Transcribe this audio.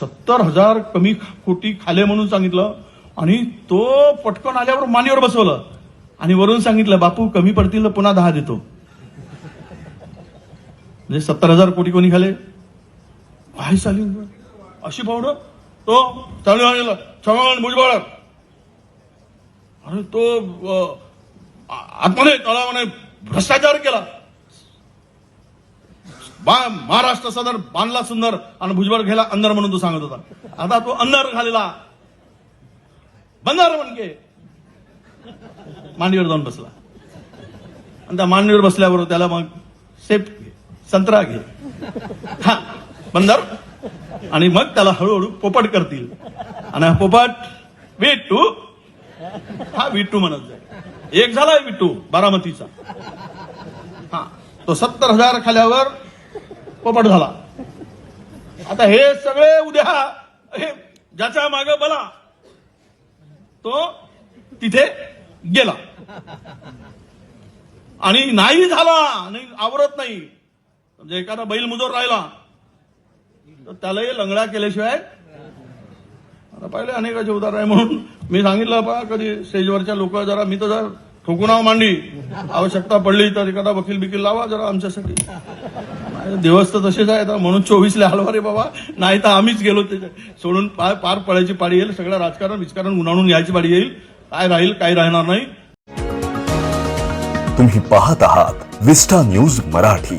सत्तर हजार कमी कोटी खाले म्हणून सांगितलं आणि तो पटकन आल्यावर मानेवर बसवलं. आणि वरून सांगितलं बापू कमी पडतील तर पुन्हा दहा देतो. म्हणजे सत्तर हजार कोटी कोणी खाले? काय चालू अशी पाहुणं तो चालू आणलेला छगन भुजबळ. अरे तो आत्मने आ- आतमध्ये भ्रष्टाचार केला. बा- महाराष्ट्र सदर बांधला सुंदर आणि भुजबळ घ्यायला अंदर म्हणून तो सांगत होता. आता तो अंदर घालेला. बंदर म्हणके मांडीवर जाऊन बसला. आणि त्या मांडीवर बसल्यावर त्याला मग सेप संत्रा घे. हा बंदर. आणि मग त्याला हळूहळू पोपट करतील. आणि हा पोपट विटू हा विटू म्हणत जाईल. एक झालाय विटू बारामतीचा. हा तो सत्तर हजार खाल्यावर पोपट झाला. आता हे सगळे उद्या हे ज्याच्या माग बला तो तिथे गेला. आणि नाही झाला नाही आवरत नाही. म्हणजे एखादा बैल मुजोर राहिला तर त्यालाही लंगडा केल्याशिवाय आता पहिले अनेकाचे उदाहरण आहे म्हणून मी सांगितलं पा कधी स्टेजवरच्या लोक जरा मी तर जरा ठोकुनाव मांडी. आवश्यकता पडली तर एखादा वकील बिकील लावा जरा आमच्यासाठी. दिवस तर तसेच आहेत. म्हणून चोवीसला हलवा रे बाबा. नाही तर आम्हीच गेलो ते. सोडून पाय पार पडायची पाडी येईल. सगळं राजकारण विजकारण उन्हाळून यायची पाडी येईल. काय राहील काय राहणार नाही. तुम्ही पाहत आहात विस्टा न्यूज मराठी.